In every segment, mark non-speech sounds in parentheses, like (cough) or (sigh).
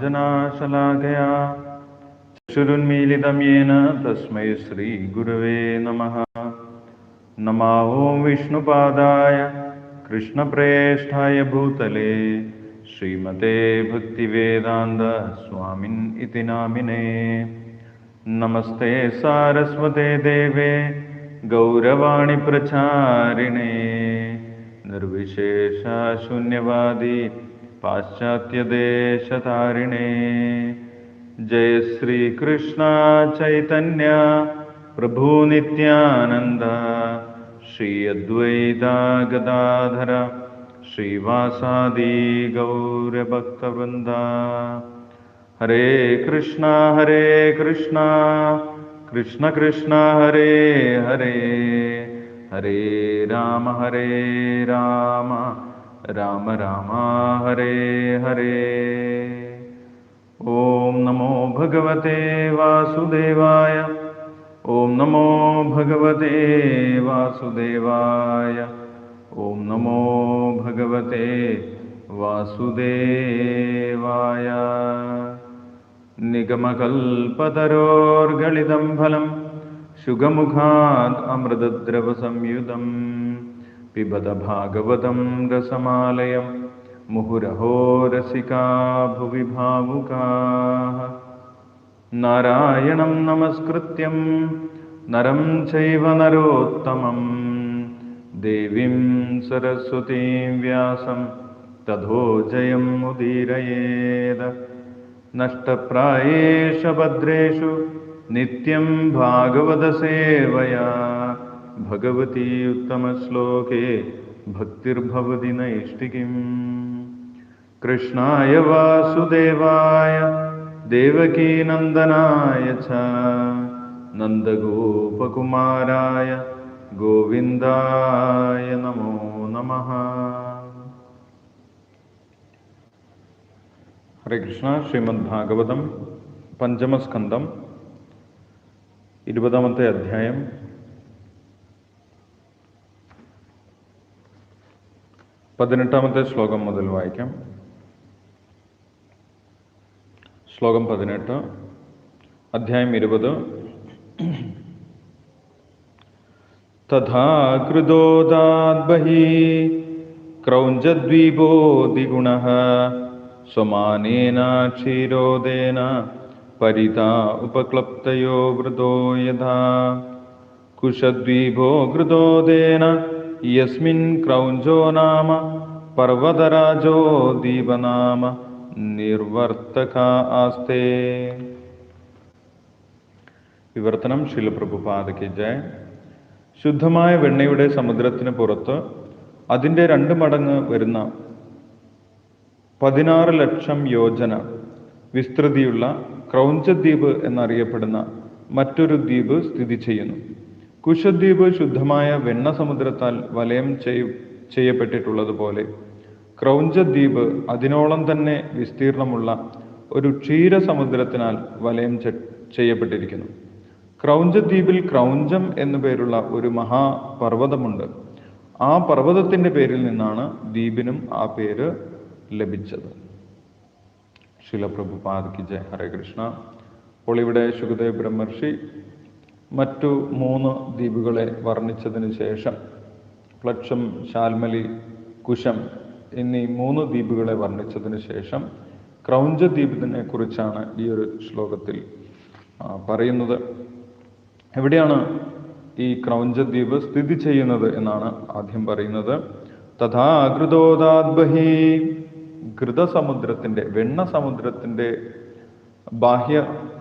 ज्ञानाञ्जनाशलाकया चक्षुरुन्मीलितं येन तस्मै श्रीगुरवे नमः। नमा ॐ विष्णुपादाय कृष्णप्रेष्ठाय भूतले श्रीमते भक्तिवेदान्त स्वामिन् इति नामिने। नमस्ते सारस्वते देवे गौरवाणि प्रचारिणे। निर्विशेषशून्यवादी पाश्चात्यदेशतारिणे। जय श्रीकृष्ण चैतन्य प्रभुनित्यानन्द श्री अद्वैता गदाधर श्रीवासादि गौरभक्तवृन्दा। हरे कृष्णा हरे कृष्णा कृष्ण कृष्ण हरे हरे हरे राम हरे राम राम राम हरे हरे। ॐ नमो भगवते वासुदेवाय ॐ नमो भगवते वासुदेवाय ॐ नमो भगवते वासुदेवाय। निगमकल्पतरोर्गलितं फलं शुगमुखात् अमृतद्रवसंयुतं पिबद भागवतं रसमालयं मुहुरहो रसिका भुवि भावुकाः। नारायणं नमस्कृत्यं नरं चैव नरोत्तमं देवीं सरस्वतीं व्यासं तथो जयम् उदीरयेद नष्टप्रायेषु भद्रेषु नित्यं भागवतसेवया भगवती उत्तमश्लोके भक्तिर्भवति नैष्टिकीम् कृष्णाय वासुदेवाय देवकीनन्दनाय च नन्दगोपकुमाराय गोविन्दाय नमो नमः ഹരേ കൃഷ്ണ ശ്രീമദ് ഭാഗവതം പഞ്ചമസ്കന്ധം ഇരുപതാമത്തെ അധ്യായം പതിനെട്ടാമത്തെ ശ്ലോകം മുതൽ വായിക്കാം. ശ്ലോകം പതിനെട്ട് അധ്യായം ഇരുപത്. തഥാ കൃതോദാദ്ബഹി ക്രൗഞ്ചദ്വീപോദിഗുണഃ സ്വമാനേന ക്ഷീരോദേന പരിതാ ഉപക്ലപ്തയോ വൃതോ യഥാ. കുശദ്വീപോ ഘൃതോദേന യസ്മിൻ ക്രൗഞ്ചോ നാമ പർവതരാജോ ദീപനാമ നിർവർത്തക ആസ്തേ. വിവർത്തനം ശിലപ്രഭുപാദയ്ക്ക് ജയ. ശുദ്ധമായ വെണ്ണയുടെ സമുദ്രത്തിന് പുറത്ത് അതിന്റെ രണ്ട് മടങ്ങ് വരുന്ന പതിനാറ് ലക്ഷം യോജന വിസ്തൃതിയുള്ള ക്രൗഞ്ചദ്വീപ് എന്നറിയപ്പെടുന്ന മറ്റൊരു ദ്വീപ് സ്ഥിതി ചെയ്യുന്നു. കുശദ്വീപ് ശുദ്ധമായ വെണ്ണ സമുദ്രത്താൽ വലയം ചെയ് ചെയ്യപ്പെട്ടിട്ടുള്ളതുപോലെ ക്രൗഞ്ചദ്വീപ് അതിനോളം തന്നെ വിസ്തീർണമുള്ള ഒരു ക്ഷീര സമുദ്രത്തിനാൽ വലയം ചെയ്യപ്പെട്ടിരിക്കുന്നു. ക്രൗഞ്ചദ്വീപിൽ ക്രൗഞ്ചം എന്നു പേരുള്ള ഒരു മഹാപർവതമുണ്ട്. ആ പർവതത്തിന്റെ പേരിൽ നിന്നാണ് ദ്വീപിനും ആ പേര് ലഭിച്ചത്. ശിലപ്രഭു ശിലപ്രഭുപാദ് ജയ. ഹരേ കൃഷ്ണ. അപ്പോൾ ഇവിടെ ശുഖദേവ് ബ്രഹ്മർഷി മറ്റു മൂന്ന് ദ്വീപുകളെ വർണിച്ചതിന് ശേഷം പ്ലക്ഷം ശാൽമലി കുശം എന്നീ മൂന്ന് ദ്വീപുകളെ വർണിച്ചതിന് ശേഷം ക്രൗഞ്ച ദ്വീപിനെ കുറിച്ചാണ് ഈ ഒരു ശ്ലോകത്തിൽ പറയുന്നത്. എവിടെയാണ് ഈ ക്രൗഞ്ച ദ്വീപ് സ്ഥിതി ചെയ്യുന്നത് എന്നാണ് ആദ്യം പറയുന്നത്. തഥാ ഘൃതോദാദ്ബഹി ഘൃതസമുദ്രത്തിന്റെ വെണ്ണ സമുദ്രത്തിന്റെ ബാഹ്യ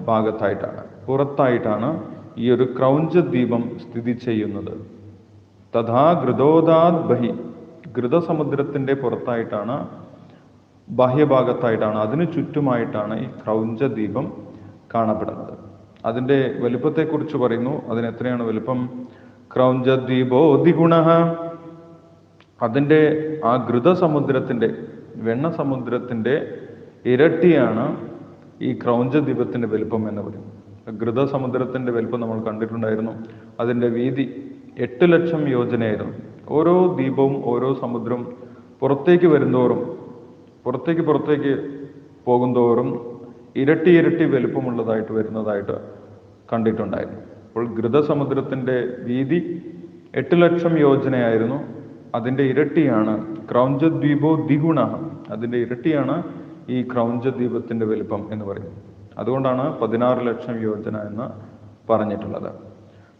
ഭാഗത്തായിട്ടാണ് പുറത്തായിട്ടാണ് ഈ ഒരു ക്രൗഞ്ച ദ്വീപം സ്ഥിതി ചെയ്യുന്നത്. തഥാ ഘൃതോദാദ് ബഹി. ഘൃതസമുദ്രത്തിന്റെ പുറത്തായിട്ടാണ് ബാഹ്യഭാഗത്തായിട്ടാണ് അതിനു ചുറ്റുമായിട്ടാണ് ഈ ക്രൗഞ്ച ദ്വീപം കാണപ്പെടുന്നത്. അതിന്റെ വലുപ്പത്തെക്കുറിച്ച് പറയുന്നു. അതിന് എത്രയാണ് ക്രൗഞ്ച ദ്വീപോ ദ്വിഗുണ. അതിന്റെ ആ ഘൃതസമുദ്രത്തിന്റെ വെണ്ണ സമുദ്രത്തിന്റെ ഇരട്ടിയാണ് ഈ ക്രൗഞ്ച ദ്വീപത്തിന്റെ വലുപ്പം എന്ന് പറയും ഘൃതസമുദ്രത്തിന്റെ വലിപ്പം നമ്മൾ കണ്ടിട്ടുണ്ടായിരുന്നു. അതിന്റെ വീതി എട്ട് ലക്ഷം യോജനയായിരുന്നു. ഓരോ ദ്വീപവും ഓരോ സമുദ്രവും പുറത്തേക്ക് വരുന്തോറും പുറത്തേക്ക് പുറത്തേക്ക് പോകുന്തോറും ഇരട്ടി ഇരട്ടി വലുപ്പമുള്ളതായിട്ട് വരുന്നതായിട്ട് കണ്ടിട്ടുണ്ടായിരുന്നു. അപ്പോൾ ഘൃതസമുദ്രത്തിന്റെ വീതി എട്ട് ലക്ഷം യോജനയായിരുന്നു. അതിന്റെ ഇരട്ടിയാണ് ക്രൗഞ്ചദ്വീപോ ദ്വിഗുണ. അതിന്റെ ഇരട്ടിയാണ് ഈ ക്രൗഞ്ചദ്വീപത്തിന്റെ വലിപ്പം എന്ന് പറയുന്നത്. അതുകൊണ്ടാണ് പതിനാറ് ലക്ഷം യോജന എന്ന് പറഞ്ഞിട്ടുള്ളത്.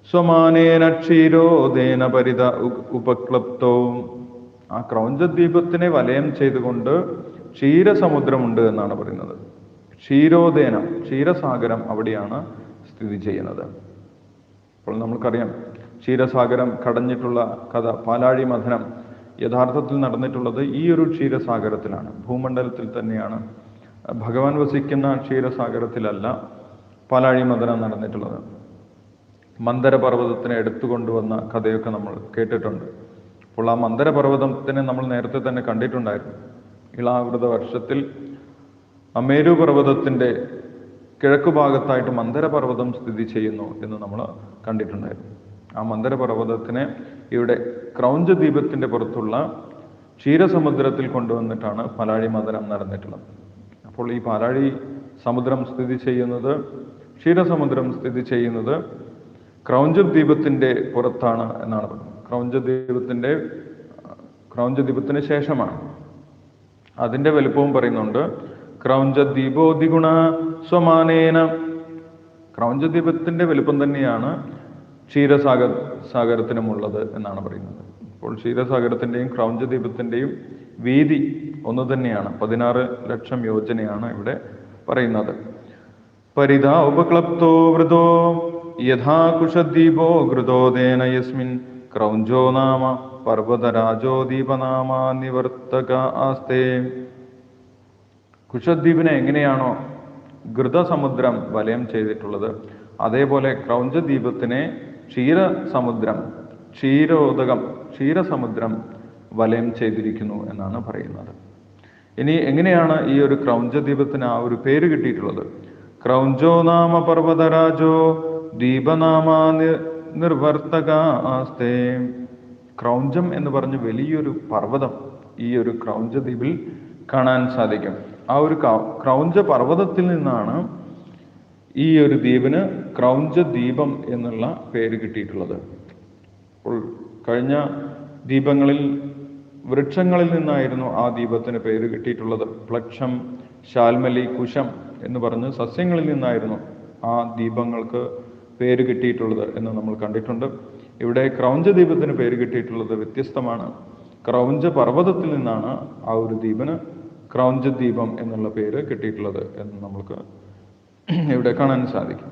സ്വമാനേന ക്ഷീരോദേന പരിത ഉപക്ലപ്തവും ഉപക്ലപ്തോ. ആ ക്രൗഞ്ചദ്വീപത്തിനെ വലയം ചെയ്തുകൊണ്ട് ക്ഷീരസമുദ്രമുണ്ട് എന്നാണ് പറയുന്നത്. ക്ഷീരോദേന ക്ഷീരസാഗരം അവിടെയാണ് സ്ഥിതി ചെയ്യുന്നത്. അപ്പോൾ നമ്മൾക്കറിയാം ക്ഷീരസാഗരം കടഞ്ഞിട്ടുള്ള കഥ പാലാഴി മഥനം യഥാർത്ഥത്തിൽ നടന്നിട്ടുള്ളത് ഈ ഒരു ക്ഷീരസാഗരത്തിലാണ് ഭൂമണ്ഡലത്തിൽ തന്നെയാണ് ഭഗവാൻ വസിക്കുന്ന ക്ഷീരസാഗരത്തിലല്ല പാലാഴി മന്ദനം നടന്നിട്ടുള്ളത്. മന്ദരപർവതത്തിനെ എടുത്തുകൊണ്ടുവന്ന കഥയൊക്കെ നമ്മൾ കേട്ടിട്ടുണ്ട്. അപ്പോൾ ആ മന്ദരപർവതത്തിനെ നമ്മൾ നേരത്തെ തന്നെ കണ്ടിട്ടുണ്ടായിരുന്നു. ഇളാവൃത വർഷത്തിൽ അമേരു പർവതത്തിന്റെ കിഴക്കു ഭാഗത്തായിട്ട് മന്ദരപർവതം സ്ഥിതി ചെയ്യുന്നു എന്ന് നമ്മൾ കണ്ടിട്ടുണ്ടായിരുന്നു. ആ മന്ദരപർവതത്തിനെ ഇവിടെ ക്രൗഞ്ച ദ്വീപത്തിന്റെ പുറത്തുള്ള ക്ഷീരസമുദ്രത്തിൽ കൊണ്ടുവന്നിട്ടാണ് പലാഴി മന്ദനം നടന്നിട്ടുള്ളത്. അപ്പോൾ ഈ പാലാഴി സമുദ്രം സ്ഥിതി ചെയ്യുന്നത് ക്ഷീരസമുദ്രം സ്ഥിതി ചെയ്യുന്നത് ക്രൗഞ്ച ദ്വീപത്തിന്റെ പുറത്താണ് എന്നാണ് പറയുന്നത്. ക്രൗഞ്ച ദ്വീപത്തിന്റെ ക്രൗഞ്ച ദ്വീപത്തിന് ശേഷമാണ്. അതിന്റെ വലുപ്പവും പറയുന്നുണ്ട് ക്രൗഞ്ച ക്രൗഞ്ചദ്വീപോദിഗുണ സ്വമാനേന. ക്രൗഞ്ചദ്വീപത്തിന്റെ വലുപ്പം തന്നെയാണ് ക്ഷീരസാഗർ സാഗരത്തിനുമുള്ളത് എന്നാണ് പറയുന്നത്. അപ്പോൾ ക്ഷീരസാഗരത്തിന്റെയും ക്രൗഞ്ചദ്വീപത്തിന്റെയും വീതി ഒന്ന് തന്നെയാണ്. പതിനാറ് ലക്ഷം യോജനയാണ് ഇവിടെ പറയുന്നത്. പരിതാ ഉപക്ലപ്തോ വൃതോ യഥാ കുശദ്വീപോ ഘൃതോദേന യസ്മിൻ ക്രൗഞ്ചോ നാമ പർവതരാജോ ദീപനാമ നിവർത്തക ആസ്തേ. കുശദ്വീപിനെ എങ്ങനെയാണോ ഘൃതസമുദ്രം വലയം ചെയ്തിട്ടുള്ളത് അതേപോലെ ക്രൗഞ്ചദ്വീപത്തിനെ ക്ഷീരസമുദ്രം ക്ഷീരോദകം ക്ഷീരസമുദ്രം വലയം ചെയ്തിരിക്കുന്നു എന്നാണ് പറയുന്നത്. ഇനി എങ്ങനെയാണ് ഈ ഒരു ക്രൗഞ്ച ദ്വീപത്തിന് ആ ഒരു പേര് കിട്ടിയിട്ടുള്ളത്? ക്രൗഞ്ചോ നാമ പർവതരാജോ ദീപനാമ നിർവർത്തകാസ്തേ. ക്രൗഞ്ചം എന്ന് പറഞ്ഞ വലിയൊരു പർവതം ഈ ഒരു ക്രൗഞ്ച ദ്വീപിൽ കാണാൻ സാധിക്കും. ആ ഒരു ക്രൗ- ക്രൗഞ്ച പർവതത്തിൽ നിന്നാണ് ഈ ഒരു ദ്വീപിന് ക്രൗഞ്ച ദ്വീപം എന്നുള്ള പേര് കിട്ടിയിട്ടുള്ളത്. അപ്പോൾ കഴിഞ്ഞ ദീപങ്ങളിൽ വൃക്ഷങ്ങളിൽ നിന്നായിരുന്നു ആ ദീപത്തിന് പേര് കിട്ടിയിട്ടുള്ളത്. പ്ലക്ഷം ശാൽമലി കുശം എന്ന് പറഞ്ഞ് സസ്യങ്ങളിൽ നിന്നായിരുന്നു ആ ദീപങ്ങൾക്ക് പേര് കിട്ടിയിട്ടുള്ളത് എന്ന് നമ്മൾ കണ്ടിട്ടുണ്ട്. ഇവിടെ ക്രൗഞ്ച ദീപത്തിന് പേര് കിട്ടിയിട്ടുള്ളത് വ്യത്യസ്തമാണ്. ക്രൗഞ്ച പർവതത്തിൽ നിന്നാണ് ആ ഒരു ദ്വീപിന് ക്രൗഞ്ച ദീപം എന്നുള്ള പേര് കിട്ടിയിട്ടുള്ളത് എന്ന് നമുക്ക് ഇവിടെ കാണാൻ സാധിക്കും.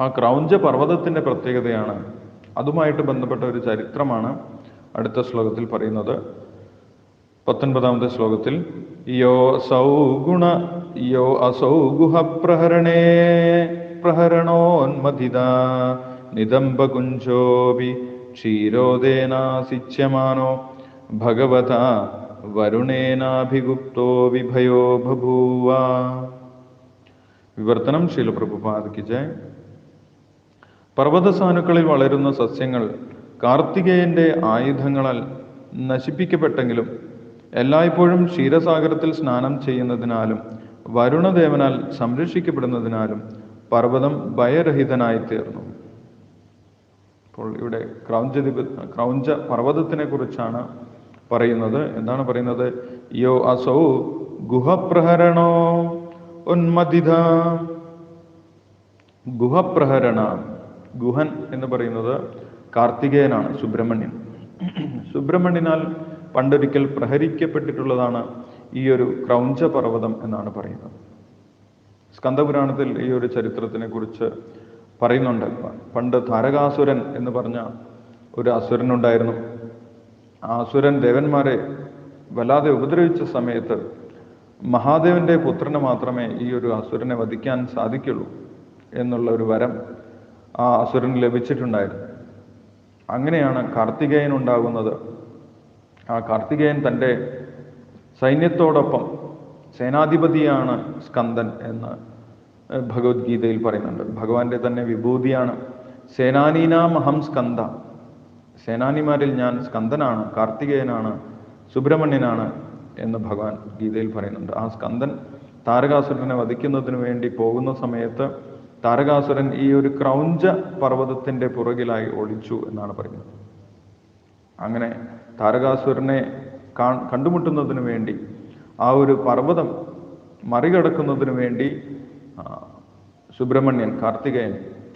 ആ ക്രൗഞ്ച പർവതത്തിന്റെ പ്രത്യേകതയാണ്. അതുമായിട്ട് ബന്ധപ്പെട്ട ഒരു ചരിത്രമാണ്. അടുത്ത ശ്ലോകത്തിൽ പറയുന്നത്. പത്തൊൻപതാമത്തെ ശ്ലോകത്തിൽ യോ സൗഗുണ യോ അസൗഗുഹ പ്രഹരണേ പ്രഹരണോന്മതിത നിദംബകുഞ്ചോപി ക്ഷീരോദേനാസിച്യമാനോ ഭഗവത വരുണേനാഭിഗുപ്തോ വിഭയോ ബഭൂവ. വിവർത്തനം ശീലപ്രഭുപാദിക്ക് ജയ്. പർവതസാനുക്കളിൽ വളരുന്ന സസ്യങ്ങൾ കാർത്തികേയന്റെ ആയുധങ്ങളാൽ നശിപ്പിക്കപ്പെട്ടെങ്കിലും എല്ലായ്പ്പോഴും ക്ഷീരസാഗരത്തിൽ സ്നാനം ചെയ്യുന്നതിനാലും വരുണദേവനാൽ സംരക്ഷിക്കപ്പെടുന്നതിനാലും പർവതം ഭയരഹിതനായി തീർന്നു അപ്പോൾ ഇവിടെ ക്രൗഞ്ച ദ്വീപ ക്രൗഞ്ച പർവതത്തിനെ കുറിച്ചാണ് പറയുന്നത്. എന്താണ് പറയുന്നത്? യോ അസൗ ഗുഹപ്രഹരണോ ഉന്മതിത ഗുഹപ്രഹരണ ഗുഹൻ എന്ന് പറയുന്നത് കാർത്തികേയനാണ് സുബ്രഹ്മണ്യൻ. സുബ്രഹ്മണ്യനാൽ പണ്ടൊരിക്കൽ പ്രഹരിക്കപ്പെട്ടിട്ടുള്ളതാണ് ഈ ഒരു ക്രൗഞ്ച പർവതം എന്നാണ് പറയുന്നത്. സ്കന്ദപുരാണത്തിൽ ഈ ഒരു ചരിത്രത്തിനെ കുറിച്ച് പറയുന്നുണ്ട്. പണ്ട് താരകാസുരൻ എന്ന് പറഞ്ഞ ഒരു അസുരൻ ഉണ്ടായിരുന്നു ആ അസുരൻ ദേവന്മാരെ വല്ലാതെ ഉപദ്രവിച്ച സമയത്ത് മഹാദേവന്റെ പുത്രന് മാത്രമേ ഈ ഒരു അസുരനെ വധിക്കാൻ സാധിക്കുള്ളൂ എന്നുള്ള ഒരു വരം ആ അസുരന് ലഭിച്ചിട്ടുണ്ടായിരുന്നു. അങ്ങനെയാണ് കാർത്തികേയൻ ഉണ്ടാകുന്നത്. ആ കാർത്തികേയൻ തന്റെ സൈന്യത്തോടൊപ്പം സേനാധിപതിയാണ് സ്കന്ദൻ എന്ന് ഭഗവത്ഗീതയിൽ പറയുന്നുണ്ട്. ഭഗവാന്റെ തന്നെ വിഭൂതിയാണ്. സേനാനീനാം അഹം സ്കന്ദ. സേനാനിമാരിൽ ഞാൻ സ്കന്ദനാണ് കാർത്തികേയനാണ് സുബ്രഹ്മണ്യനാണ് എന്ന് ഭഗവാൻ ഗീതയിൽ പറയുന്നുണ്ട്. ആ സ്കന്ദൻ താരകാസുരനെ വധിക്കുന്നതിന് വേണ്ടി പോകുന്ന സമയത്ത് താരകാസുരൻ ഈ ഒരു ക്രൗഞ്ച പർവതത്തിന്റെ പുറകിലായി ഒളിച്ചു എന്നാണ് പറയുന്നത്. അങ്ങനെ താരകാസുരനെ കണ്ടുമുട്ടുന്നതിന് വേണ്ടി ആ ഒരു പർവതം മറികടക്കുന്നതിന് വേണ്ടി സുബ്രഹ്മണ്യൻ കാർത്തികേയൻ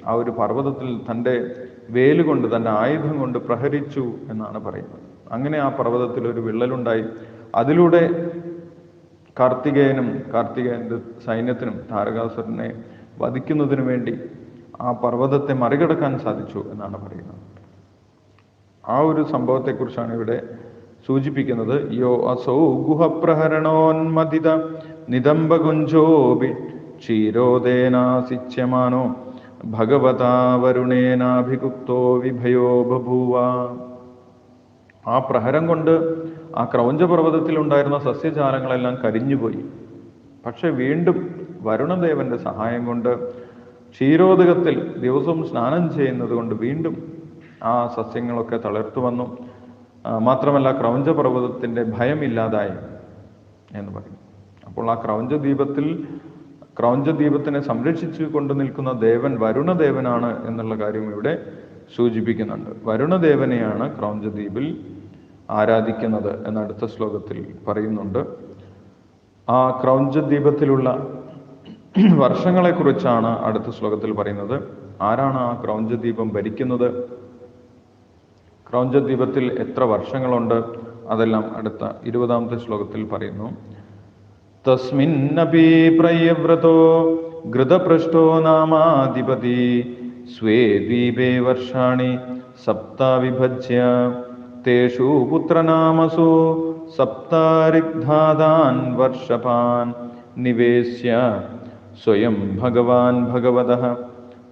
ആ ഒരു പർവതത്തിൽ തന്റെ വേലുകൊണ്ട് തന്റെ ആയുധം കൊണ്ട് പ്രഹരിച്ചു എന്നാണ് പറയുന്നത്. അങ്ങനെ ആ പർവതത്തിൽ ഒരു വിള്ളലുണ്ടായി. അതിലൂടെ കാർത്തികേയനും കാർത്തികേയന്റെ സൈന്യത്തിനും താരകാസുരനെ വധിക്കുന്നതിന് വേണ്ടി ആ പർവതത്തെ മറികടക്കാൻ സാധിച്ചു എന്നാണ് പറയുന്നത്. ആ ഒരു സംഭവത്തെക്കുറിച്ചാണ് ഇവിടെ സൂചിപ്പിക്കുന്നത്. യോ അസൗ ഗുഹപ്രഹരണോന്മതിത നിതംബകുഞ്ചോപി ക്ഷീരോദേനാസിച്യമാനോ ഭഗവതാ വരുണേനാഭിഗുപ്തോ വിഭയോ ബഭൂവ. ആ പ്രഹരം കൊണ്ട് ആ ക്രൗഞ്ചപർവതത്തിൽ ഉണ്ടായിരുന്ന സസ്യജാലങ്ങളെല്ലാം കരിഞ്ഞുപോയി. പക്ഷെ വീണ്ടും വരുണദേവന്റെ സഹായം കൊണ്ട് ക്ഷീരോദകത്തിൽ ദിവസവും സ്നാനം ചെയ്യുന്നത് കൊണ്ട് വീണ്ടും ആ സസ്യങ്ങളൊക്കെ തളർത്തു വന്നു. മാത്രമല്ല ക്രൗഞ്ചപർവതത്തിന്റെ ഭയമില്ലാതായി എന്ന് പറയും അപ്പോൾ ആ ക്രൗഞ്ചദ്വീപത്തിൽ ക്രൗഞ്ചദ്വീപത്തിനെ സംരക്ഷിച്ചു കൊണ്ടു നിൽക്കുന്ന ദേവൻ വരുണദേവനാണ് എന്നുള്ള കാര്യം ഇവിടെ സൂചിപ്പിക്കുന്നുണ്ട്. വരുണദേവനെയാണ് ക്രൗഞ്ചദ്വീപിൽ ആരാധിക്കുന്നത് എന്ന അടുത്ത ശ്ലോകത്തിൽ പറയുന്നുണ്ട്. ആ ക്രൗഞ്ചദ്വീപത്തിലുള്ള (clears throat) വർഷങ്ങളെക്കുറിച്ചാണ് അടുത്ത ശ്ലോകത്തിൽ പറയുന്നത്. ആരാണ് ആ ക്രൗഞ്ചദ്വീപം ഭരിക്കുന്നത്? ക്രൗഞ്ചദ്വീപത്തിൽ എത്ര വർഷങ്ങളുണ്ട്? അതെല്ലാം അടുത്ത ഇരുപതാമത്തെ ശ്ലോകത്തിൽ പറയുന്നു. തസ്മിന്നപി പ്രയവ്രതോ ഘൃതപൃഷ്ടോ നാമാധിപതി സ്വേ ദ്വീപേ വർഷാണി സപ്താവിഭജ്യ. തേഷു പുത്രനാമസു സപ്താരിഗ്ധാതാൻ വർഷപാൻ. നിവേശ്യ സ്വയം ഭഗവാൻ ഭഗവത.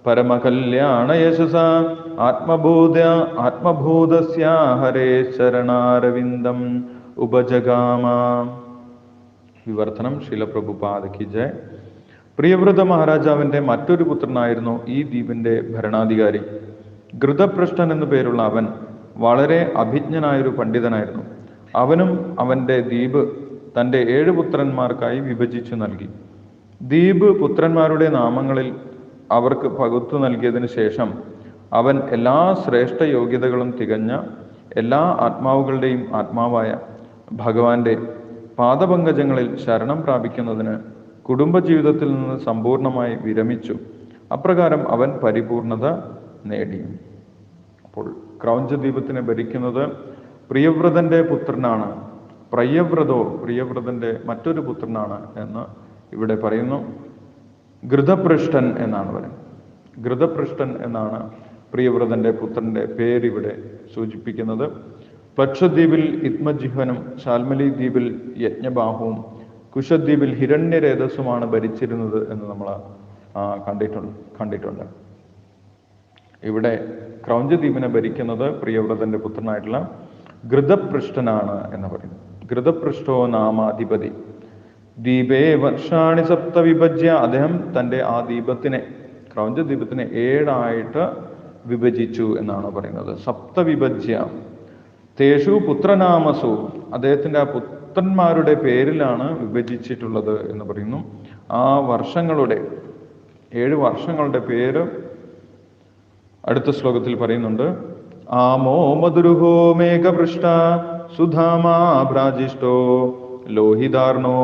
പരമകല്യാണയശസ ആത്മബോധ ആത്മബോധസ്യ ഹരേ ശരണാരവിന്ദം. ഉപജഗാമ. വിവർത്തനം ശിലപ്രഭുപാദയ്ക്ക് ജയ്. പ്രിയവ്രത മഹാരാജാവിന്റെ മറ്റൊരു പുത്രനായിരുന്നു ഈ ദ്വീപിന്റെ ഭരണാധികാരി. ഘൃതപൃഷ്ഠൻ എന്നു പേരുള്ള അവൻ വളരെ അഭിജ്ഞനായൊരു പണ്ഡിതനായിരുന്നു. അവനും അവന്റെ ദ്വീപ് തന്റെ ഏഴ് പുത്രന്മാർക്കായി വിഭജിച്ചു നൽകി. ദ്വീപ് പുത്രന്മാരുടെ നാമങ്ങളിൽ അവർക്ക് പകുത്തു നൽകിയതിന് ശേഷം അവൻ എല്ലാ ശ്രേഷ്ഠ യോഗ്യതകളും തികഞ്ഞ എല്ലാ ആത്മാവുകളുടെയും ആത്മാവായ ഭഗവാന്റെ പാദപങ്കജങ്ങളിൽ ശരണം പ്രാപിക്കുന്നതിന് കുടുംബജീവിതത്തിൽ നിന്ന് സമ്പൂർണമായി വിരമിച്ചു. അപ്രകാരം അവൻ പരിപൂർണത നേടി. അപ്പോൾ ക്രൗഞ്ചദ്വീപത്തിനെ ഭരിക്കുന്നത് പ്രിയവ്രതന്റെ പുത്രനാണ്. പ്രയവ്രതോ പ്രിയവ്രതന്റെ മറ്റൊരു പുത്രനാണ് എന്ന് ഇവിടെ പറയുന്നു ഘൃതപൃഷ്ഠൻ എന്നാണ് പറയുന്നത്. ഘൃതപൃഷ്ഠൻ എന്നാണ് പ്രിയവ്രതന്റെ പുത്രന്റെ പേരിവിടെ സൂചിപ്പിക്കുന്നത്. പക്ഷദ്വീപിൽ ഇത്മജിഹ്വനും ശാൽമലി ദ്വീപിൽ യജ്ഞബാഹുവും കുശദ്വീപിൽ ഹിരണ്യരേതസ്സുമാണ് ഭരിച്ചിരുന്നത് എന്ന് നമ്മൾ കണ്ടിട്ടുണ്ട് കണ്ടിട്ടുണ്ട്. ഇവിടെ ക്രൗഞ്ചദ്വീപിനെ ഭരിക്കുന്നത് പ്രിയവ്രതന്റെ പുത്രനായിട്ടുള്ള ഘൃതപൃഷ്ഠനാണ് എന്ന് പറയുന്നത് ഘൃതപൃഷ്ഠോ നാമാധിപതി. ദ്വീപേ വർഷാണി സപ്ത വിഭജ്യ അദ്ദേഹം തന്റെ ആ ദീപത്തിനെ ക്രൗഞ്ച ദീപത്തിനെ ഏഴായിട്ട് വിഭജിച്ചു എന്നാണ് പറയുന്നത്. സപ്ത വിഭജ്യ തേഷു പുത്രനാമസു. അദ്ദേഹത്തിന്റെ ആ പുത്രന്മാരുടെ പേരിലാണ് വിഭജിച്ചിട്ടുള്ളത് എന്ന് പറയുന്നു. ആ വർഷങ്ങളുടെ ഏഴ് വർഷങ്ങളുടെ പേര് അടുത്ത ശ്ലോകത്തിൽ പറയുന്നുണ്ട്. ആമോ മധുരുഹോ മേഘപൃഷ്ട സുധാമാ ഭ്രാജിഷ്ടോ ലോഹിതാർണോ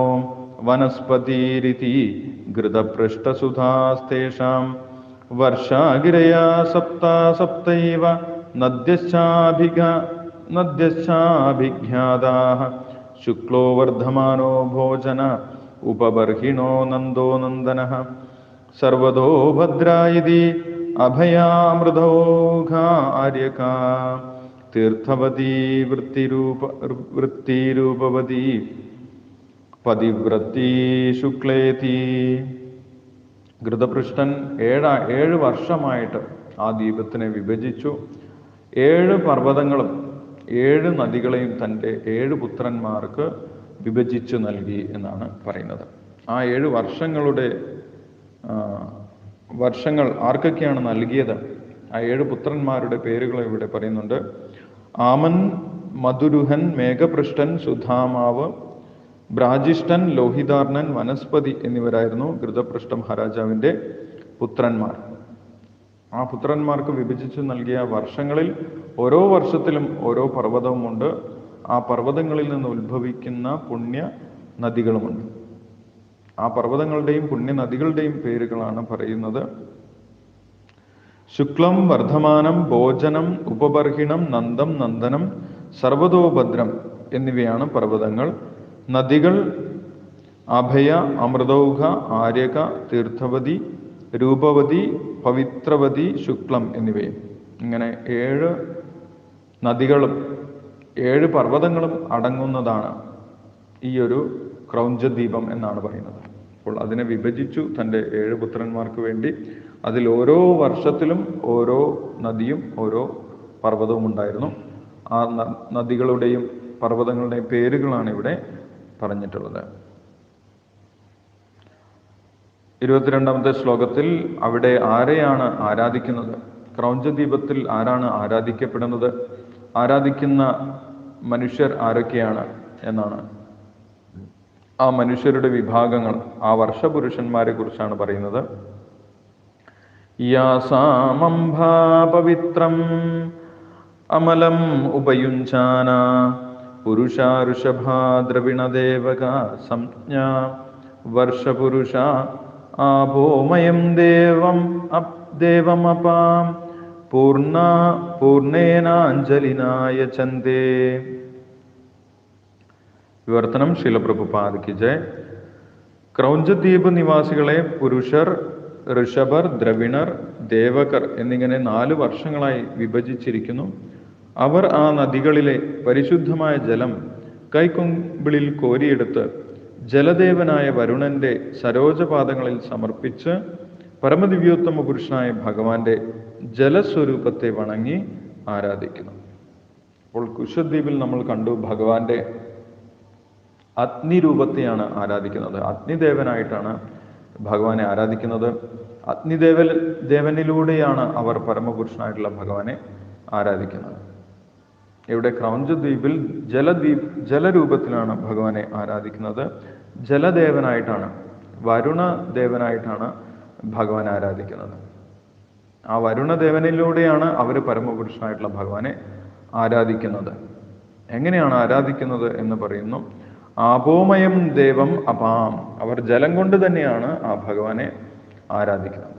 ഘൃതപൃഷ്ടസുധാസ്തേഷാം വർഷാഗിരയാ സപ്ത സപ്തൈവ നദ്യശ്ചാഭിഗ നദ്യശ്ചാഭിജ്ഞാതാः ശുക്ലോ വർദ്ധമാനോ ഭോജന ഉപബർഹിണോ നന്ദോ നന്ദനഃ. സർവതോ ഭദ്രാ ഇതി അഭയാമൃതൗഘാ ആര്യകാ. തീർത്ഥവതി വൃത്തിരൂപ വൃത്തിരൂപവതി പതിവ്രത്തി ശുക്ലേതി ഘൃതപൃഷ്ഠൻ ഏഴ ഏഴ് വർഷമായിട്ട് ആ ദീപത്തിനെ വിഭജിച്ചു. ഏഴ് പർവതങ്ങളും ഏഴ് നദികളെയും തന്റെ ഏഴ് പുത്രന്മാർക്ക് വിഭജിച്ചു നൽകി എന്നാണ് പറയുന്നത്. ആ ഏഴ് വർഷങ്ങളുടെ വർഷങ്ങൾ ആർക്കൊക്കെയാണ് നൽകിയത്? ആ ഏഴ് പുത്രന്മാരുടെ പേരുകൾ ഇവിടെ പറയുന്നുണ്ട്. ആമൻ മധുരുഹൻ മേഘപൃഷ്ഠൻ സുധാമാവ് ബ്രാജിഷ്ഠൻ ലോഹിതാർണൻ വനസ്പതി എന്നിവരായിരുന്നു ഘൃതപൃഷ്ഠ മഹാരാജാവിന്റെ പുത്രന്മാർ. ആ പുത്രന്മാർക്ക് വിഭജിച്ചു നൽകിയ വർഷങ്ങളിൽ ഓരോ വർഷത്തിലും ഓരോ പർവതവുമുണ്ട്. ആ പർവതങ്ങളിൽ നിന്ന് ഉത്ഭവിക്കുന്ന പുണ്യ നദികളുമുണ്ട്. ആ പർവതങ്ങളുടെയും പുണ്യ നദികളുടെയും പേരുകളാണ് പറയുന്നത്. ശുക്ലം വർദ്ധമാനം ഭോജനം ഉപബർഹിണം നന്ദം നന്ദനം സർവതോഭദ്രം എന്നിവയാണ് പർവതങ്ങൾ. നദികൾ അഭയ അമൃതൗഘ ആര്യക തീർത്ഥവതി രൂപവതി പവിത്രവതി ശുക്ലം എന്നിവയും. ഇങ്ങനെ ഏഴ് നദികളും ഏഴ് പർവതങ്ങളും അടങ്ങുന്നതാണ് ഈ ഒരു ക്രൗഞ്ചദ്വീപം എന്നാണ് പറയുന്നത്. അപ്പോൾ അതിനെ വിഭജിച്ചു തന്റെ ഏഴ് പുത്രന്മാർക്ക് വേണ്ടി അതിൽ ഓരോ വർഷത്തിലും ഓരോ നദിയും ഓരോ പർവതവും ഉണ്ടായിരുന്നു. ആ നദികളുടെയും പർവതങ്ങളുടെയും പേരുകളാണ് ഇവിടെ പറഞ്ഞിട്ടുള്ളത്. ഇരുപത്തിരണ്ടാമത്തെ ശ്ലോകത്തിൽ അവിടെ ആരെയാണ് ആരാധിക്കുന്നത്? ക്രൗഞ്ചദ്വീപത്തിൽ ആരാണ് ആരാധിക്കപ്പെടുന്നത്? ആരാധിക്കുന്ന മനുഷ്യർ ആരൊക്കെയാണ് എന്നാണ്. ആ മനുഷ്യരുടെ വിഭാഗങ്ങൾ ആ വർഷപുരുഷന്മാരെ കുറിച്ചാണ് പറയുന്നത് യാസാമംഭാപവിത്രം അമലം ഉപയുഞ്ചാന പുരുഷാരുഷഭാദ്രവിണദേവക സംജ്ഞ. വർഷപുരുഷ ആഭോമയം ദേവം അപ് ദേവമപാം. പൂർണ പൂർണേനാഞ്ജലിനായ ചന്ദേ വിവർത്തനം ശീലപ്രഭുപാദിക്ക് ജയ്. ക്രൗഞ്ചദ്വീപ് നിവാസികളെ പുരുഷർ ഋഷഭർ ദ്രവിണർ ദേവകർ എന്നിങ്ങനെ നാല് വർഷങ്ങളായി വിഭജിച്ചിരിക്കുന്നു. അവർ ആ നദികളിലെ പരിശുദ്ധമായ ജലം കൈക്കൊമ്പിളിൽ കോരിയെടുത്ത് ജലദേവനായ വരുണന്റെ സരോജപാദങ്ങളിൽ സമർപ്പിച്ച് പരമദിവ്യോത്തമ പുരുഷനായ ഭഗവാന്റെ ജലസ്വരൂപത്തെ വണങ്ങി ആരാധിക്കുന്നു. അപ്പോൾ കുശദ്വീപിൽ നമ്മൾ കണ്ടു ഭഗവാന്റെ അഗ്നിരൂപത്തെയാണ് ആരാധിക്കുന്നത്. അഗ്നിദേവനായിട്ടാണ് ഭഗവാനെ ആരാധിക്കുന്നത്. അഗ്നിദേവൽ ദേവനിലൂടെയാണ് അവർ പരമപുരുഷനായിട്ടുള്ള ഭഗവാനെ ആരാധിക്കുന്നത്. ഇവിടെ ക്രൗഞ്ചദ്വീപിൽ ജലദ്വീപ് ജലരൂപത്തിലാണ് ഭഗവാനെ ആരാധിക്കുന്നത്. ജലദേവനായിട്ടാണ് വരുണ ദേവനായിട്ടാണ് ഭഗവാൻ ആരാധിക്കുന്നത്. ആ വരുണദേവനിലൂടെയാണ് അവർ പരമപുരുഷനായിട്ടുള്ള ഭഗവാനെ ആരാധിക്കുന്നത്. എങ്ങനെയാണ് ആരാധിക്കുന്നത് എന്ന് പറയുന്നു. ആപോമയം ദേവം അപാം. അവർ ജലം കൊണ്ട് തന്നെയാണ് ആ ഭഗവാനെ ആരാധിക്കുന്നത്.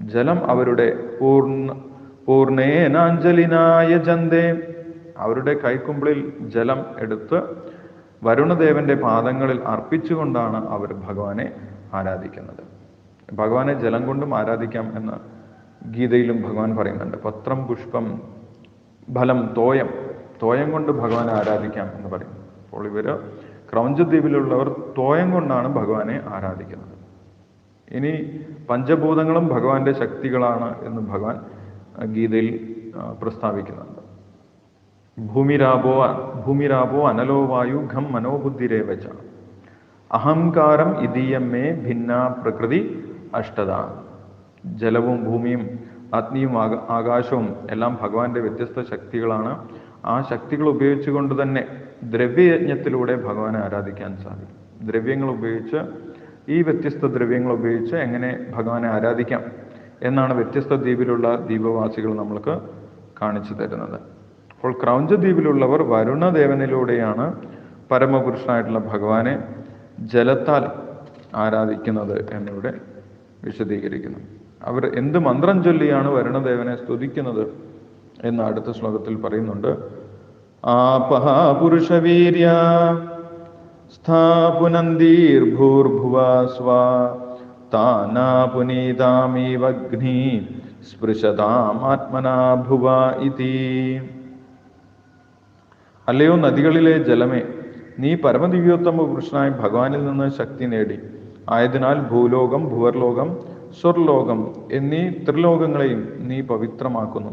ജലം അവരുടെ പൂർണ പൂർണേനാഞ്ജലിനായ ജന്തേ അവരുടെ കൈക്കുമ്പിളിൽ ജലം എടുത്ത് വരുണദേവന്റെ പാദങ്ങളിൽ അർപ്പിച്ചുകൊണ്ടാണ് അവർ ഭഗവാനെ ആരാധിക്കുന്നത്. ഭഗവാനെ ജലം കൊണ്ടും ആരാധിക്കാം എന്ന് ഗീതയിലും ഭഗവാൻ പറയുന്നുണ്ട്. പത്രം പുഷ്പം ഫലം തോയം തോയം കൊണ്ട് ഭഗവാനെ ആരാധിക്കാം എന്ന് പറയും അപ്പോൾ ഇവർ ക്രൗഞ്ചദ്വീപിലുള്ളവർ തോയം കൊണ്ടാണ് ഭഗവാനെ ആരാധിക്കുന്നത്. ഇനി പഞ്ചഭൂതങ്ങളും ഭഗവാന്റെ ശക്തികളാണ് എന്ന് ഭഗവാൻ ഗീതയിൽ പ്രസ്താവിക്കുന്നു പ്രസ്താവിക്കുന്നുണ്ട്. ഭൂമിരാപോ ഭൂമിരാപോ അനലോ വായു ഘം മനോബുദ്ധിരേവച അഹങ്കാരം ഇതീയമ്മേ ഭിന്ന പ്രകൃതി അഷ്ടത ജലവും ഭൂമിയും അഗ്നിയും ആകാശവും എല്ലാം ഭഗവാന്റെ വ്യത്യസ്ത ശക്തികളാണ്. ആ ശക്തികൾ ഉപയോഗിച്ചുകൊണ്ട് തന്നെ ദ്രവ്യയജ്ഞത്തിലൂടെ ഭഗവാനെ ആരാധിക്കാൻ സാധിക്കും. ദ്രവ്യങ്ങൾ ഉപയോഗിച്ച് ഈ വ്യത്യസ്ത ദ്രവ്യങ്ങൾ ഉപയോഗിച്ച് എങ്ങനെ ഭഗവാനെ ആരാധിക്കാം? എന്നാണ് വ്യത്യസ്ത ദ്വീപിലുള്ള ദ്വീപവാസികൾ നമ്മൾക്ക് കാണിച്ചു തരുന്നത്. അപ്പോൾ ക്രൗഞ്ച ദ്വീപിലുള്ളവർ വരുണദേവനിലൂടെയാണ് പരമപുരുഷനായിട്ടുള്ള ഭഗവാനെ ജലത്താൽ ആരാധിക്കുന്നത് എന്നിവിടെ വിശദീകരിക്കുന്നു. അവർ എന്ത് മന്ത്രം ചൊല്ലിയാണ് വരുണദേവനെ സ്തുതിക്കുന്നത് എന്ന് അടുത്ത ശ്ലോകത്തിൽ പറയുന്നുണ്ട്. ആപഹ പുരുഷവീര്യ സ്ഥാപുനന്ദീർഭൂർഭുവ സ്വാ താനാ പുനീതാമീവഗ്നി സ്പൃശതാമാത്മനാ ഭുവ ഇതി. അല്ലയോ നദികളിലെ ജലമേ നീ പരമദിവ്യോത്തമ പുരുഷനായ ഭഗവാനിൽ നിന്ന് ശക്തി നേടി. ആയതിനാൽ ഭൂലോകം ഭുവർലോകം സ്വർലോകം എന്നീ ത്രിലോകങ്ങളെയും നീ പവിത്രമാക്കുന്നു.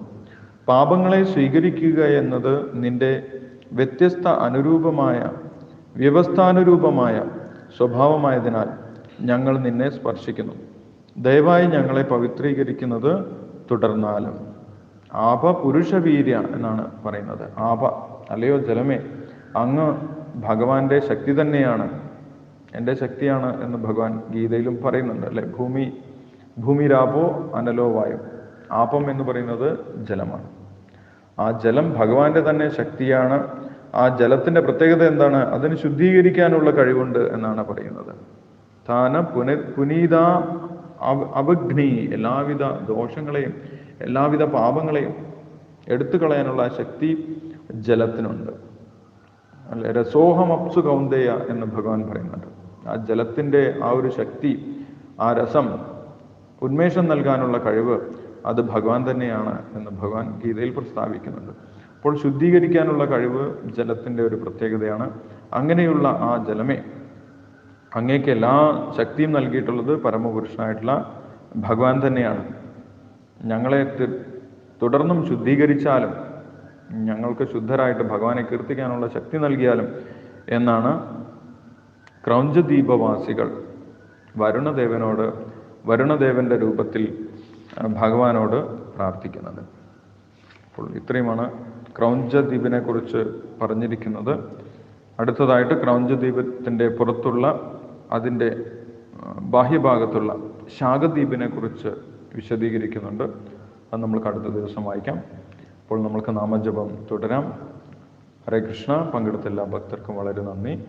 പാപങ്ങളെ സ്വീകരിക്കുക എന്നത് നിന്റെ വ്യത്യസ്ത അനുരൂപമായ വ്യവസ്ഥാനുരൂപമായ സ്വഭാവമായതിനാൽ ഞങ്ങൾ നിന്നെ സ്പർശിക്കുന്നു. ദയവായി ഞങ്ങളെ പവിത്രീകരിക്കുന്നത് തുടർന്നാലും. ആപ പുരുഷവീര്യ എന്നാണ് പറയുന്നത്. ആപ അല്ലയോ ജലമേ? അങ്ങ് ഭഗവാന്റെ ശക്തി തന്നെയാണ്. എന്റെ ശക്തിയാണ് എന്ന് ഭഗവാൻ ഗീതയിലും പറയുന്നുണ്ട് അല്ലെ? ഭൂമി ഭൂമിരാപോ അനലോ വായു. ആപം എന്ന് പറയുന്നത് ജലമാണ്. ആ ജലം ഭഗവാന്റെ തന്നെ ശക്തിയാണ്. ആ ജലത്തിന്റെ പ്രത്യേകത എന്താണ്? അതിന് ശുദ്ധീകരിക്കാനുള്ള കഴിവുണ്ട് എന്നാണ് പറയുന്നത്. താന പുന പുനീത അവഗ്നി എല്ലാവിധ ദോഷങ്ങളെയും എല്ലാവിധ പാപങ്ങളെയും എടുത്തു കളയാനുള്ള ശക്തി ജലത്തിനുണ്ട്. അല്ലെ? രസോഹം അപ്സു കൗന്ദേയ എന്ന് ഭഗവാൻ പറയുന്നുണ്ട്. ആ ജലത്തിന്റെ ആ ഒരു ശക്തി ആ രസം ഉന്മേഷം നൽകാനുള്ള കഴിവ് അത് ഭഗവാൻ തന്നെയാണ് എന്ന് ഭഗവാൻ ഗീതയിൽ പ്രസ്താവിക്കുന്നുണ്ട്. അപ്പോൾ ശുദ്ധീകരിക്കാനുള്ള കഴിവ് ജലത്തിന്റെ ഒരു പ്രത്യേകതയാണ്. അങ്ങനെയുള്ള ആ ജലമേ അങ്ങേക്ക് എല്ലാ ശക്തിയും നൽകിയിട്ടുള്ളത് പരമപുരുഷനായിട്ടുള്ള ഭഗവാൻ തന്നെയാണ്. ഞങ്ങളെ തുടർന്നും ശുദ്ധീകരിച്ചാലും ഞങ്ങൾക്ക് ശുദ്ധരായിട്ട് ഭഗവാനെ കീർത്തിക്കാനുള്ള ശക്തി നൽകിയാലും എന്നാണ് ക്രൗഞ്ചദ്വീപവാസികൾ വരുണദേവനോട് വരുണദേവന്റെ രൂപത്തിൽ ഭഗവാനോട് പ്രാർത്ഥിക്കുന്നത്. അപ്പോൾ ഇത്രയുമാണ് ക്രൗഞ്ചദ്വീപിനെ കുറിച്ച് പറഞ്ഞിരിക്കുന്നത്. അടുത്തതായിട്ട് ക്രൗഞ്ചദ്വീപത്തിന്റെ പുറത്തുള്ള അതിന്റെ ബാഹ്യഭാഗത്തുള്ള ശാഖദ്വീപിനെ കുറിച്ച് വിശദീകരിക്കുന്നുണ്ട്. അത് നമുക്ക് അടുത്ത ദിവസം വായിക്കാം. അപ്പോൾ നമ്മൾക്ക് നാമജപം തുടരാം. ഹരേ കൃഷ്ണ. പങ്കെടുത്ത എല്ലാ ഭക്തർക്കും വളരെ നന്ദി.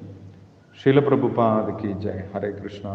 ശീലപ്രഭുപാദ് കി ജയ്. ഹരേ കൃഷ്ണ.